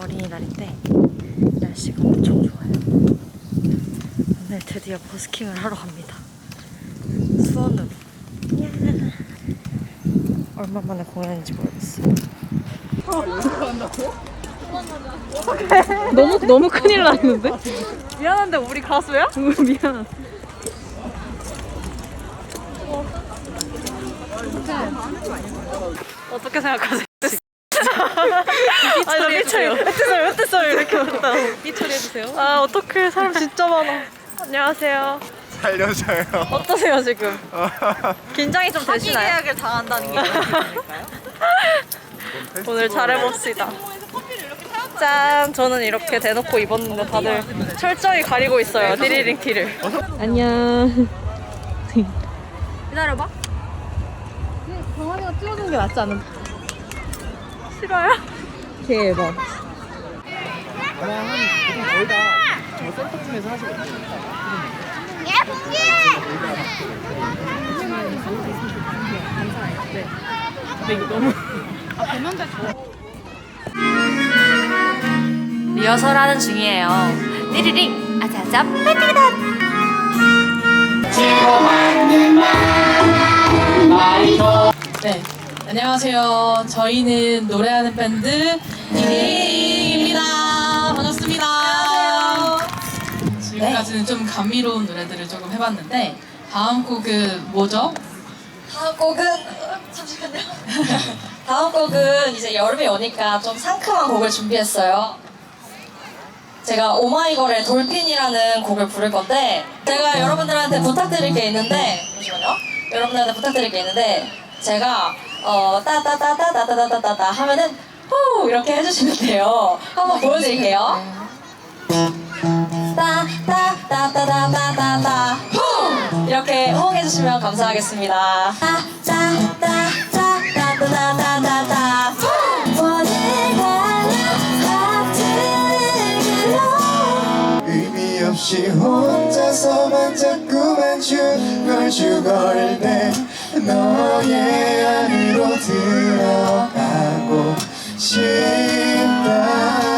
어린이날인데 날씨가 엄청 좋아요. 오늘 드디어 버스킹을 하러 갑니다. 수원으로. 야. 얼마 만에 공연인지 모르겠어요. 너무 너무 큰일 났는데? 미안한데 우리 가수야? 미안하다. 어떻게 생각하세요? 아니 나 삐처리 어땠어요? 어땠어요? 이렇게 왔다 삐처리 해주세요 아 어떡해 사람 진짜 많아 안녕하세요 살려줘요. 어떠세요 지금? 긴장이 좀 되시나요? 계약을 당한다는 게 오늘 잘해봅시다 짠 저는 이렇게 대놓고 입었는데 다들 철저히 가리고 있어요 디리링 티를 안녕 기다려봐. 병아리가 띄워주는 게 낫지 않은 싫어요? 대박 거의 다저 센터쯤에서 하시거든요. 리허설 하는 중이에요 띠리링 아자자 파이팅이다 네, 안녕하세요. 저희는 노래하는 밴드 디디입니다. 반갑습니다. 지금까지는 좀 감미로운 노래들을 조금 해봤는데 다음 곡은 뭐죠? 다음 곡은 잠시만요. 다음 곡은 이제 여름이 오니까 좀 상큼한 곡을 준비했어요. 제가 오마이걸의 돌핀이라는 곡을 부를 건데 제가 여러분들한테 부탁드릴 게 있는데 잠시만요. 여러분들한테 부탁드릴 게 있는데 제가 어 따따따따따따따따 하면은 후 이렇게 해주시면 돼요. 한번 보여드릴게요. 따따따따따따따 후 이렇게 호응해주시면 감사하겠습니다. 따따따따따따따따 후 의미 없이 혼자서만 자꾸만 때 너의 안으로 들어가고 Shiva.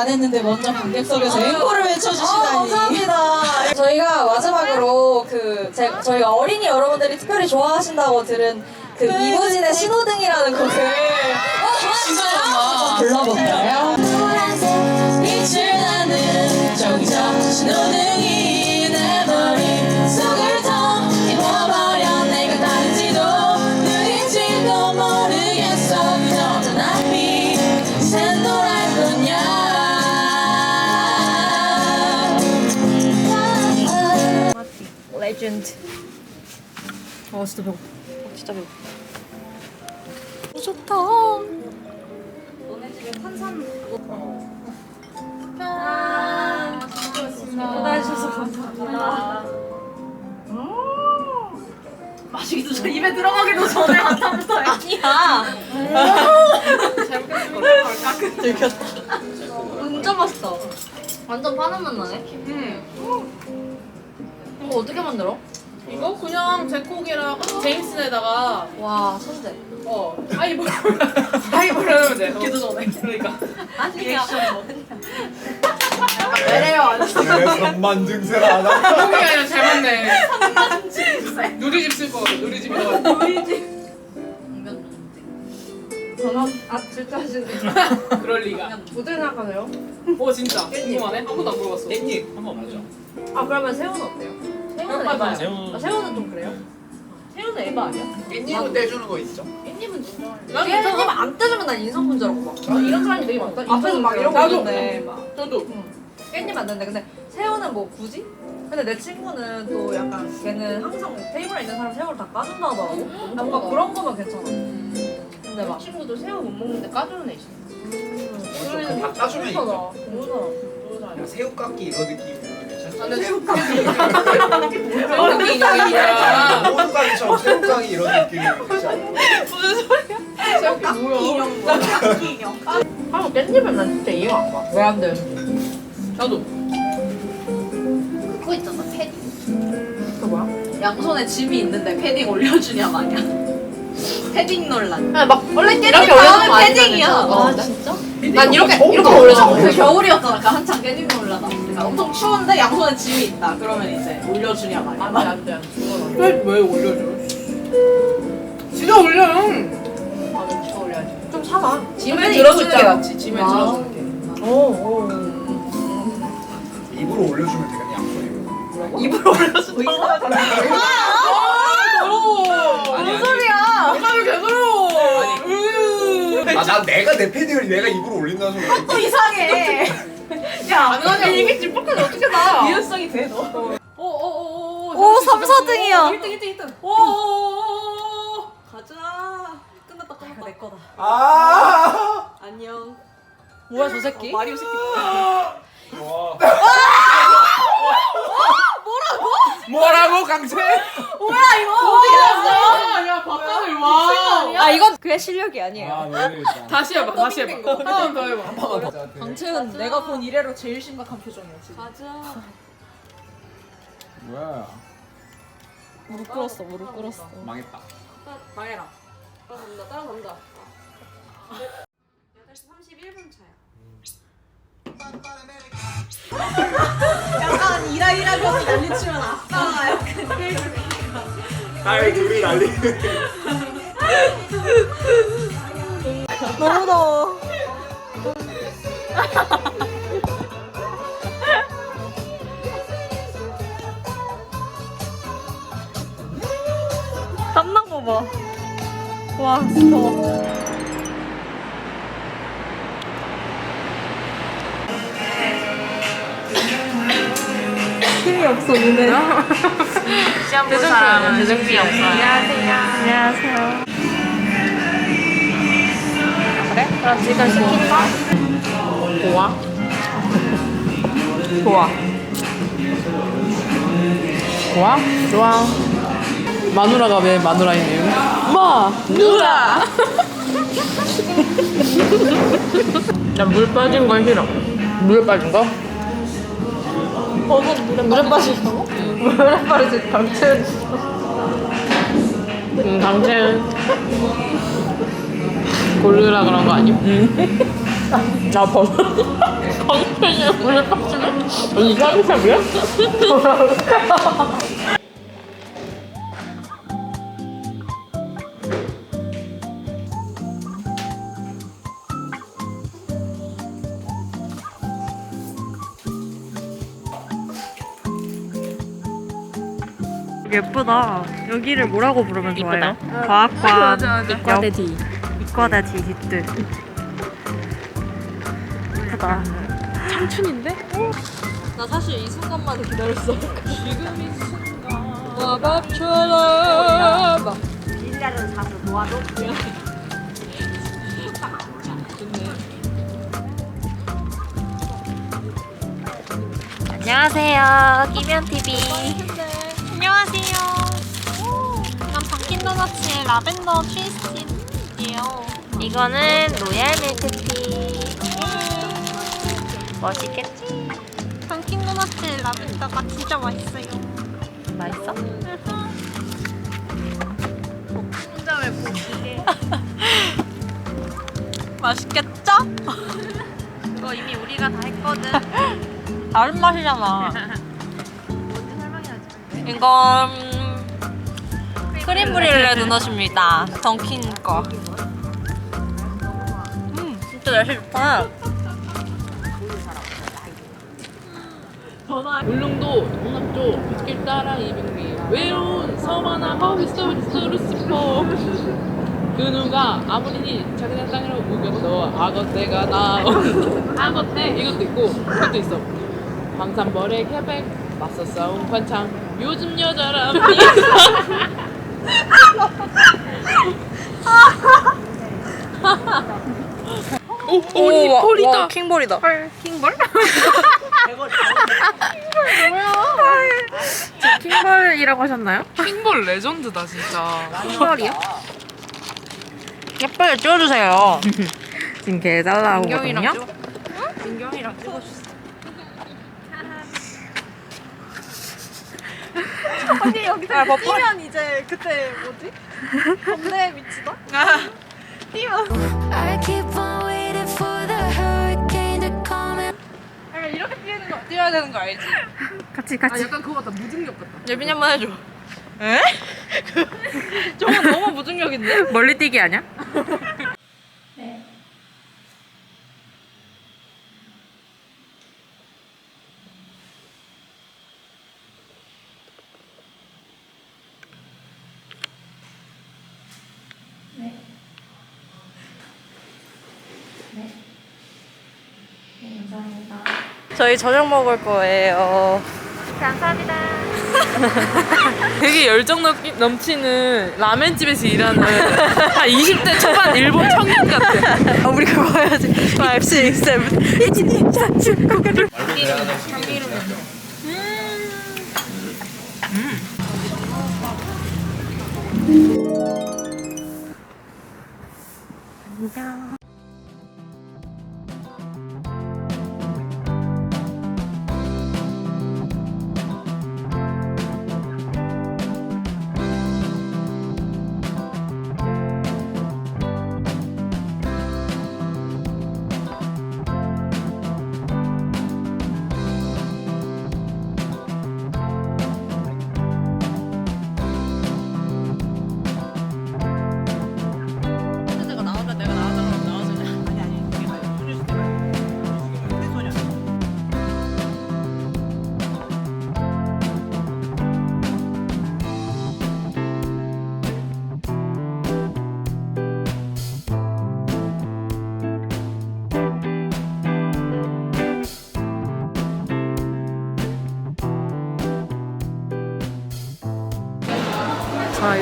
안 했는데 먼저 관객석에서 앵콜을 아, 외쳐주시다니. 감사합니다. 저희가 마지막으로 그 제, 저희가 어린이 여러분들이 특별히 좋아하신다고 들은 그 이무진의 신호등이라는 곡을 어, 한번 불러볼까요? 빛을 나는 정적 신호등이 레전드 어 진짜 배고파 어, 진짜 배고파 어, 좋다 너네 집에 탄산 아, 받아주셔서 감사합니다 마시기도 전 입에 들어가기도 전에 한타부터 아니야 들켰다 진짜 맛있다 완전 파는 맛 나네 응 이거 어떻게 만들어? 이거 그냥 제콕이랑 제임슨에다가 와 천재. 어 하이볼 하이볼 하면 돼. 기도 전에. 그러니까. 왜래요? 내가 선만 증세를 안 하고 형이 아니라 잘 맞네. 누리집 쓸 거. 누리집 이거. 저는 아 진짜 하시네. 그럴 리가. 부대 나가세요? 어 진짜 궁금하네. 한 번도 안 물어봤어. 깻잎 한번 맞죠? 아 그러면 새우는 어때요? 새우는. 새우 아, 새우는 좀 그래요? 새우는 에바 아니야? 깻잎은 떼주는 거 있죠? 깻잎은 진짜. 난 깻잎 괜찮아. 안 떼주면 난 인성 문제라고 막. 아, 이런 사람이 되게 많다. 앞에서 막 이런 거 나도. 있는데 막. 저도. 깻잎 안 되는데 근데 새우는 뭐 굳이? 근데 내 친구는 또 약간 걔는 항상 테이블에 있는 사람 새우를 다 까준다 하더라고. 뭔가 그런 거면 괜찮아. 근데 막 친구도 새우 못 먹는데 까주는 애 있어. 그럼 다 따주면 있죠. 모르잖아. 모르잖아. 그냥 새우 깎기 이거 느낌이면 괜찮죠? 나는 새우 그런 깎이야. 모두가기처럼 새우 깎기 이런 느낌이면 괜찮죠? 새우 깎기 인형. 아, 깻잎은 난 진짜 이해가 안 가. 왜 안 돼? 저도. 그거 있잖아 패딩 그 뭐야? 양손에 짐이 있는데 패딩 올려주냐 마냐 패딩 논란 아, 막 원래 깻잎 이렇게 다음에 패딩이야 아, 진짜? 난 이렇게 이렇게. 올려줘. 그 겨울이었잖아 그 한창 패딩 논란 그러니까 엄청 추운데 양손에 짐이 있다 그러면 이제 올려주냐 마냐 안돼 안돼 안돼. 왜, 왜 올려줘? 지가 올려. 맞아, 진짜 올려야지. 좀 사봐. 짐에 들어주는 게 낫지. 짐에 아. 들어주는 게. 오, 오. 입으로 올려주면 되겠네 양손으로 입으로 더러워. 아니, 아니. 소리야? 사람이 개더러워. 아, 난 내가 내 패딩을 내가 입으로 올린다는 소리 또 이상해 야 가능하냐고. 이게 찐뻑하지 어떻게 나? 유연성이 돼 너 오오오오. 오, 3, 4등이야. 1등 1등 1등. 오오오오. 가자 끝났다 끝났다 내 거다 아 안녕 뭐야, 저 새끼? 마리오 새끼 좋아 뭐라고 강채? 야, 야, 바깥을 와. 아, 이건 그의 실력이 아니에요. 아 너무 다시 해봐, 다시 해봐. 하나 더 해봐. 강채은 내가 본 이래로 제일 심각한 표정이야 지금 가자. 뭐야 무릎 꿇었어, 무릎 꿇었어. 망했다 망해라. 따라간다, 따라간다. 8시 31분 차야. 약간 이라이라 경이 난리치면 아빠가 약간 날 둘이 난리 너무 더워. 땀난 거 봐. 와, 더워. 힘이 없어, 눈에. 힘이 없어요. 안녕하세요. 안녕하세요. 그럼 지금 시킨다? 좋아. 좋아. 좋아? 좋아. 마누라가 왜 마누라이네요? 마누라! 나 물 빠진 거 싫어. 물에 빠진 거? 물에 빠지고? 물에 빠지지, 당근. 응, 당신 고르라 그런 거 아니야? 나 버섯. 당신이 물에 빠지면? 언니 샤브샤브야? 예쁘다. 여기를 뭐라고 부르면 좋아요? 과학관 이과대 D. 이과대 D 히트. 예쁘다. 청춘인데? 나 사실 이 순간만 기다렸어. 지금 이 순간. 마법처럼. 일리아를 사서 놓아줘 안녕하세요. 끼면TV. 안녕하세요. 이건 방킨 도너츠의 라벤더 트위스트예요. 이거는 로얄 밀크티. 맛있겠지? 방킨 도너츠 라벤더가 진짜 맛있어요. 맛있어? 혼자 왜 보기게? 맛있겠죠? 그거 이미 우리가 다 했거든. 다른 맛이잖아. 이건 크림 브릴레 도넛입니다. 던킨 거. 음, 진짜 날씨 좋다. 울릉도 동남쪽 빗길 따라 200리 외로운 섬 하나 거기 서비스로 싶어. 그 누가 아무리 자기네 땅이라고 우겨도 악어떼가 나온 악어떼. 이것도 있고 이것도 있어. 방산벌의 캐백 맞서 싸운 관창 요즘 여자라 오, 폴이다. 와, 킹볼이다. 킹볼? 킹벌이라고 하셨나요? 킹벌 레전드다 진짜 킹볼이요? 예쁘게 찍어주세요. 지금 개 잘 나오거든요 민경이랑 찍어. 민경이랑 찍어주세요. 언니 여기서 뛰면 이제 그때 뭐지? 범죄 미치다? 뛰면 I keep on waiting for the hurricane to come and 약간 이렇게 뛰는 거 뛰어야 되는 거 알지? 같이 같이 아 약간 그거 같다 무중력 같다 예빈이 한 번 해줘. 에? 저건 너무 무중력인데? 멀리 뛰기 아니야? 저희 저녁 먹을 거예요. 감사합니다. 되게 열정 넘- 넘치는 라멘집에서 일하는 한 20대 초반 일본 청년 같아 아, 우리 그거 해야지. 5, 6, 7, 1, 2, 3, 4, 5, 6,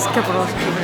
연습해 보러 와서 기분이 어떠세요?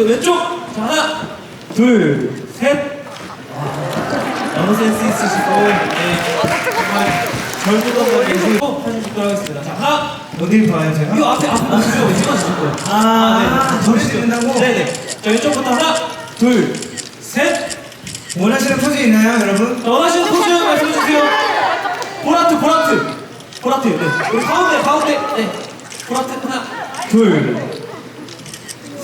네. 그리고 왼쪽! 자, 하나, 둘, 셋. 아, 너무 센스 있으시고, 네. 정말 젊은 계시고, 사진 찍도록 하겠습니다. 자, 하나, 어딜 봐요, 제가? 이 앞에, 앞에 보시죠. 왜 찍어주실 거예요? 아, 네. 저를 찍는다고? 네네. 자, 왼쪽부터 하나, 둘, 셋. 원하시는 포즈 있나요, 여러분? 자, 원하시는 포즈 말씀해주세요. 보라트, 보라트. 보라트, 네. 우리 가운데, 가운데. 네. 보라트 하나, 둘,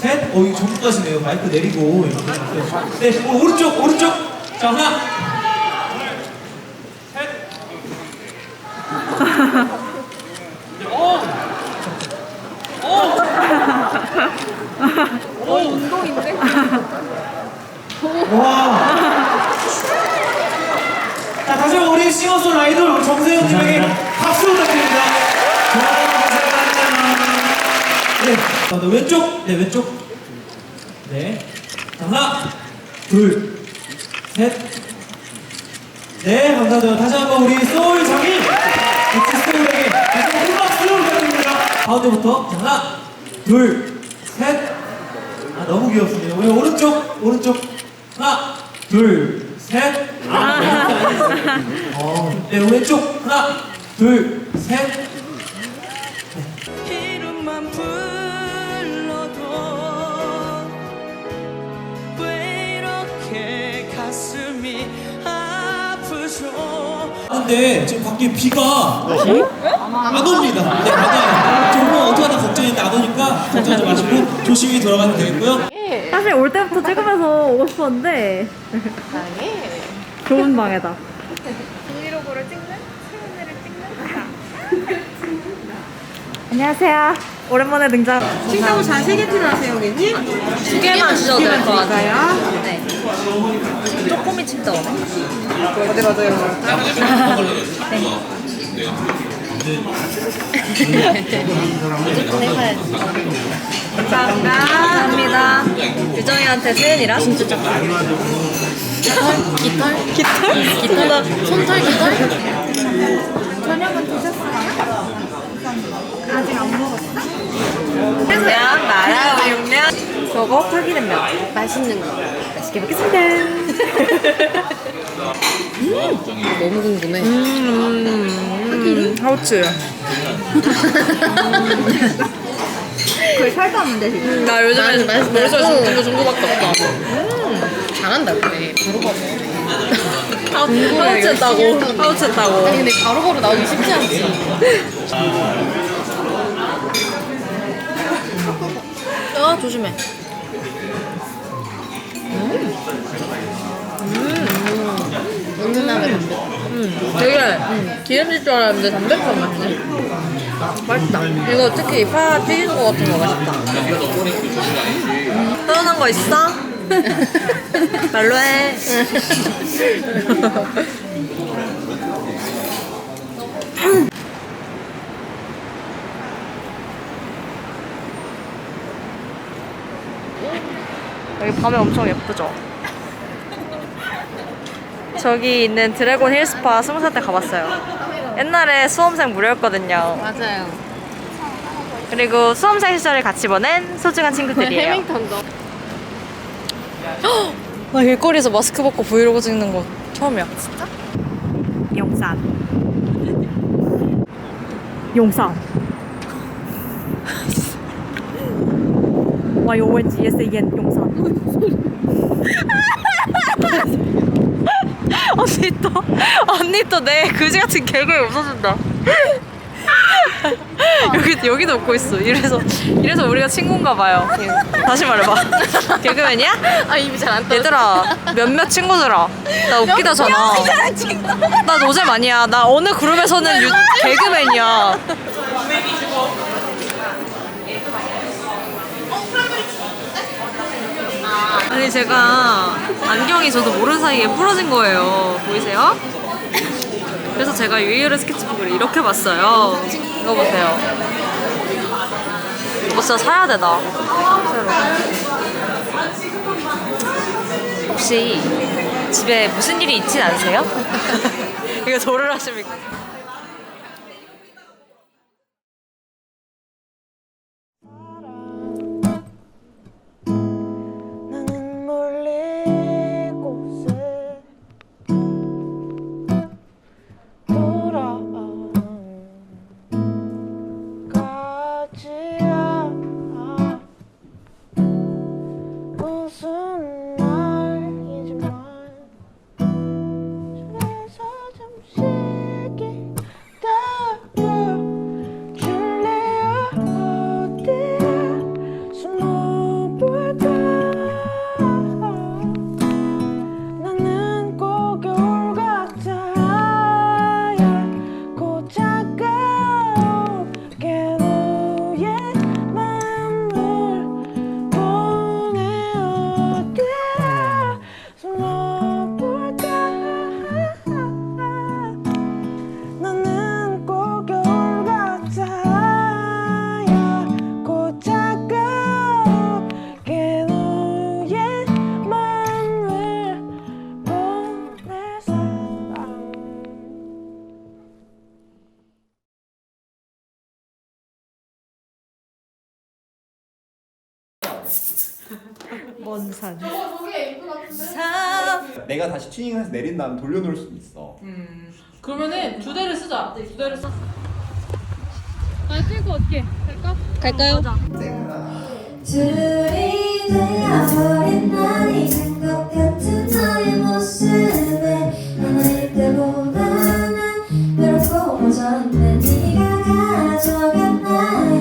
셋. 어, 이거 전부 가시네요. 마이크 내리고. 이렇게. 네, 오, 오른쪽, 오른쪽. 자, 하나. 둘, 셋. 오. 오. 오, 운동인데? 와. 자, 다시 한번 우리 싱어송라이더 우리 정세현 님에게 자, 너 왼쪽. 네, 왼쪽. 네. 자, 하나, 둘, 셋. 네, 감사합니다. 다시 한번 우리 소울 장인 엑스 소울에게 다시 한번 큰 박수 부탁드립니다. 가운데부터 자, 하나, 둘, 셋. 아 너무 귀엽습니다. 우리 오른쪽, 오른쪽 하나, 둘, 셋. 아, 네 왼쪽 하나, 둘, 셋. 근데 지금 밖에 비가 안 옵니다. 네, 맞아요. 조금 어떡하나 걱정인데 안 오니까 걱정하지 마시고 조심히 돌아가면 되겠고요. 사실 올 때부터 찍으면서 오고 싶었는데 좋은 방에다 브이로그를 찍는 채은이를 찍는 안녕하세요 오랜만에 등장 칭따오 잘세개 필요하세요, 고객님? 두 개만 주셔도 될 것 같아요. 네 쪼꼬미 칭따오 네, 맞아요. 감사합니다 유정이한테 세은이랑 진짜 짝 깃털? 깃털? 깃털? 손털 깃털? 저녁은 드셨어요? 아직 안 먹었어? 그냥 마라 우육면 저거 파기름면 맛있는 거 맛있게 먹겠습니다 너무 궁금해. 음, 하우츠 거의 살도 안 돼, 지금. 나 요즘에 맛있어. 중고 중고밖에 없다. 잘한다 그래. 바로 바로. 하우츠 했다고. 하우츠 했다고. 아니 근데 바로바로 나오기 쉽지 않지. 어, 조심해. 은은하게 담배. 되게 기름질 줄 알았는데 담백한 맛이네. 맛있다. 이거 특히 파 튀긴 거 같은 거 맛있다. 서운한 거 있어? 말로 해. 여기 밤에 엄청 예쁘죠? 저기 있는 드래곤 힐스파 스무 살 때 가봤어요. 옛날에 수험생 무료였거든요. 맞아요. 그리고 수험생 시절을 같이 보낸 소중한 친구들이에요. 해밍턴도. 나 길거리에서 마스크 벗고 브이로그 찍는 거 처음이야. 진짜? 용산. 용산. Y-O-N-G-S-E-N 용산. 언니 또 언니 또 내 그지 같은 개그에 웃어준다. 여기 여기도 웃고 있어. 이래서 이래서 우리가 친구인가 봐요. 다시 말해봐. 개그맨이야? 아 입이 잘안 떨어. 얘들아 몇몇 친구들아 나 웃기다잖아 나 노잼 아니야 나 어느 그룹에서는 유, 개그맨이야 아니 제가 안경이 저도 모르는 사이에 부러진 거예요 보이세요? 그래서 제가 유이열의 스케치북을 이렇게 봤어요 이거 보세요 이거 진짜 사야 되다 새로 혹시 집에 무슨 일이 있진 않으세요? 이거 도를 하십니까? 먼 산. 내가 다시 튜닝해서 내린 다음 돌려놓을 수도 있어. 그러면은 두 대를 쓰자. 두 대를 써. 갈까요? 둘이 되어버린 나이 된것 같은 너의 모습에 하나일 때보다는 외롭고 모자란데 네가 가져간 나의